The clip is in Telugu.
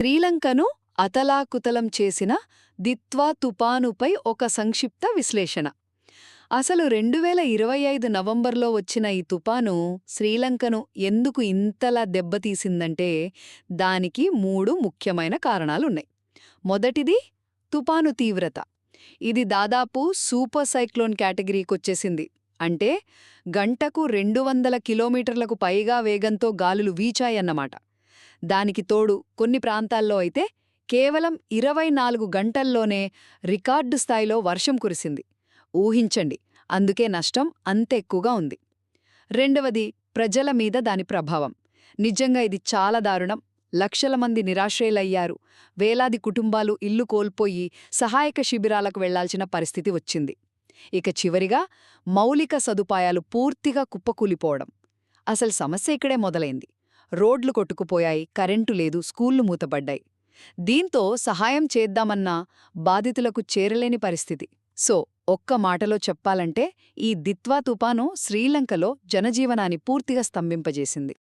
శ్రీలంకను అతలాకుతలం చేసిన దిత్వా తుపానుపై ఒక సంక్షిప్త విశ్లేషణ. అసలు రెండు వేల ఇరవై ఐదు నవంబర్లో వచ్చిన ఈ తుపాను శ్రీలంకను ఎందుకు ఇంతలా దెబ్బతీసిందంటే దానికి మూడు ముఖ్యమైన కారణాలున్నాయి. మొదటిది తుపాను తీవ్రత. ఇది దాదాపు సూపర్ సైక్లోన్ కేటగిరీకొచ్చేసింది. అంటే గంటకు రెండు వందల కిలోమీటర్లకు పైగా వేగంతో గాలులు వీచాయన్నమాట. దానికి తోడు కొన్ని ప్రాంతాల్లో అయితే కేవలం ఇరవై నాలుగు గంటల్లోనే రికార్డు స్థాయిలో వర్షం కురిసింది. ఊహించండి అందుకే నష్టం అంత ఎక్కువగా ఉంది. రెండవది ప్రజల మీద దాని ప్రభావం. నిజంగా ఇది చాలా దారుణం. లక్షల మంది నిరాశ్రయులయ్యారు. వేలాది కుటుంబాలు ఇల్లు కోల్పోయి సహాయక శిబిరాలకు వెళ్ళాల్సిన పరిస్థితి వచ్చింది. ఇక చివరిగా మౌలిక సదుపాయాలు పూర్తిగా కుప్పకూలిపోవడం. అసలు సమస్య ఇక్కడే మొదలైంది. రోడ్లు కొట్టుకుపోయాయి కరెంటు లేదు స్కూళ్ళు మూతబడ్డాయి దీంతో సహాయం చేద్దామన్నా బాధితులకు చేరలేని పరిస్థితి. సో ఒక్క మాటలో చెప్పాలంటే ఈ దిత్వా తుపాను శ్రీలంకలో జనజీవనాన్ని పూర్తిగా స్తంభింపజేసింది.